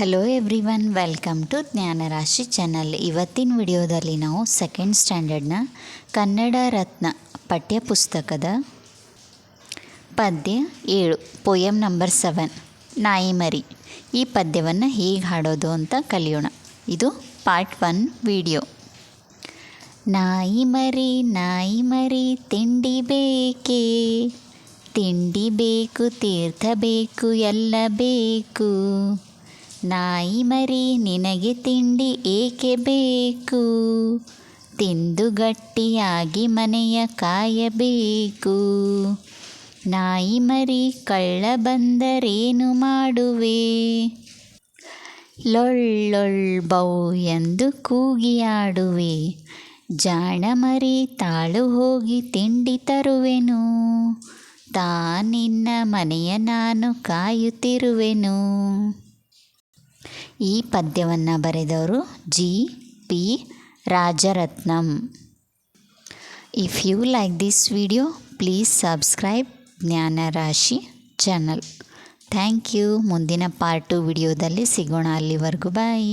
Hello everyone welcome to Jnanarashi channel ಇವತ್ತಿನ ವಿಡಿಯೋದಲ್ಲಿ ನಾವು ಸೆಕೆಂಡ್ ಸ್ಟ್ಯಾಂಡರ್ಡ್ನ ಕನ್ನಡ ರತ್ನ ಪಠ್ಯಪುಸ್ತಕದ ಪದ್ಯ ಏಳು ಪೋಯಮ್ ನಂಬರ್ ಸೆವೆನ್ ನಾಯಿಮರಿ ಈ ಪದ್ಯವನ್ನು ಹೇಗೆ ಹಾಡೋದು ಅಂತ ಕಲಿಯೋಣ. ಇದು ಪಾರ್ಟ್ ಒನ್ ವಿಡಿಯೋ ನಾಯಿ ಮರಿ ನಾಯಿ ಮರಿ, ತಿಂಡಿ ಬೇಕೇ? ತಿಂಡಿ ಬೇಕು, ತೀರ್ಥ ಬೇಕು, ಎಲ್ಲ ಬೇಕು. ನಾಯಿ ಮರಿ ನಿನಗೆ ತಿಂಡಿ ಏಕೆ ಬೇಕು? ತಿಂದು ಗಟ್ಟಿಯಾಗಿ ಮನೆಯ ಕಾಯಬೇಕು. ನಾಯಿ ಮರಿ ಕಳ್ಳ ಬಂದರೇನು ಮಾಡುವೆ? ಲೊಳ್ಳೊಳ್ ಬೌ ಎಂದು ಕೂಗಿಯಾಡುವೆ ಜಾಣ ಮರಿ ತಾಳು ಹೋಗಿ ತಿಂಡಿ ತರುವೆನು. ತಾನಿನ್ನ ಮನೆಯ ನಾನು ಕಾಯುತ್ತಿರುವೆನು. ಈ ಪದ್ಯವನ್ನು ಬರೆದವರು G. P. Rajaratnam. If you like this video please subscribe Jnanarashi channel thank you ಮುಂದಿನ ಪಾರ್ಟು ವಿಡಿಯೋದಲ್ಲಿ ಸಿಗೋಣ. ಅಲ್ಲಿವರೆಗೂ ಬಾಯ್